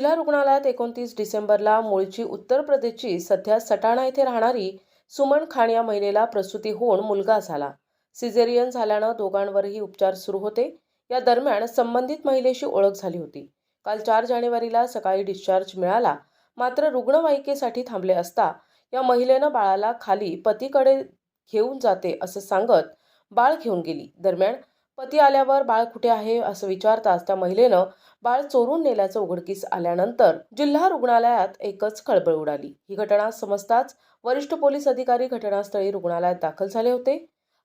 जिल्हा रुग्णालयात एकोणतीस डिसेंबरला मूळची उत्तर प्रदेशची सध्या सटाणा येथे राहणारी सुमन खान या महिलेला प्रसूती होऊन मुलगा झाला. सिझेरियन झाल्यानं दोघांवरही उपचार सुरू होते. या दरम्यान संबंधित महिलेशी ओळख झाली होती. काल चार जानेवारीला सकाळी डिस्चार्ज मिळाला मात्र रुग्णवाहिकेसाठी थांबले असता या महिलेनं बाळाला खाली पतीकडे घेऊन जाते असं सांगत बाळ घेऊन गेली. दरम्यान पती आल्यावर बाळ कुठे आहे असं विचारताच त्या महिलेनं बाळ चोरून नेल्याचं उघडकीस आल्यानंतर जिल्हा रुग्णालयात एकच खळबळ उडाली. ही घटना समजताच वरिष्ठ पोलीस अधिकारी घटनास्थळी रुग्णालयात दाखल झाले होते.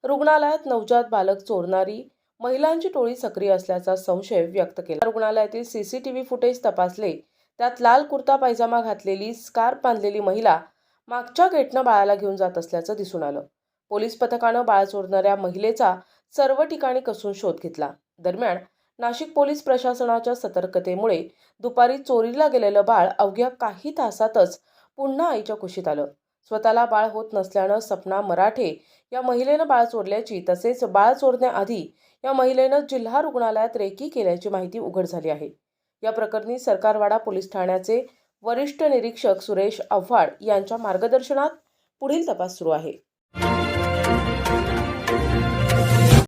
रुग्णालयात नवजात बालक चोरणारी महिलांची टोळी सक्रिय असल्याचा संशय व्यक्त केला. रुग्णालयातील सीसीटीव्ही फुटेज तपासले. त्यात लाल कुर्ता पायजामा घातलेली स्कार्फ बांधलेली महिला मागच्या गेटनं बाळाला घेऊन जात असल्याचं दिसून आलं. पोलीस पथकानं बाळ चोरणाऱ्या महिलेचा सर्व ठिकाणी कसून शोध घेतला. दरम्यान नाशिक पोलीस प्रशासनाच्या सतर्कतेमुळे दुपारी चोरीला गेलेलं बाळ अवघ्या काही तासातच पुन्हा आईच्या कुशीत आलं. स्वतःला बाळ होत नसल्यानं सपना मराठे या महिलेनं बाळ चोरल्याची तसेच बाळ चोरण्याआधी या महिलेनं जिल्हा रुग्णालयात रेकी केल्याची माहिती उघड झाली आहे. या प्रकरणी सरकारवाडा पोलीस ठाण्याचे वरिष्ठ निरीक्षक सुरेश आव्हाड यांच्या मार्गदर्शनात पुढील तपास सुरू आहे.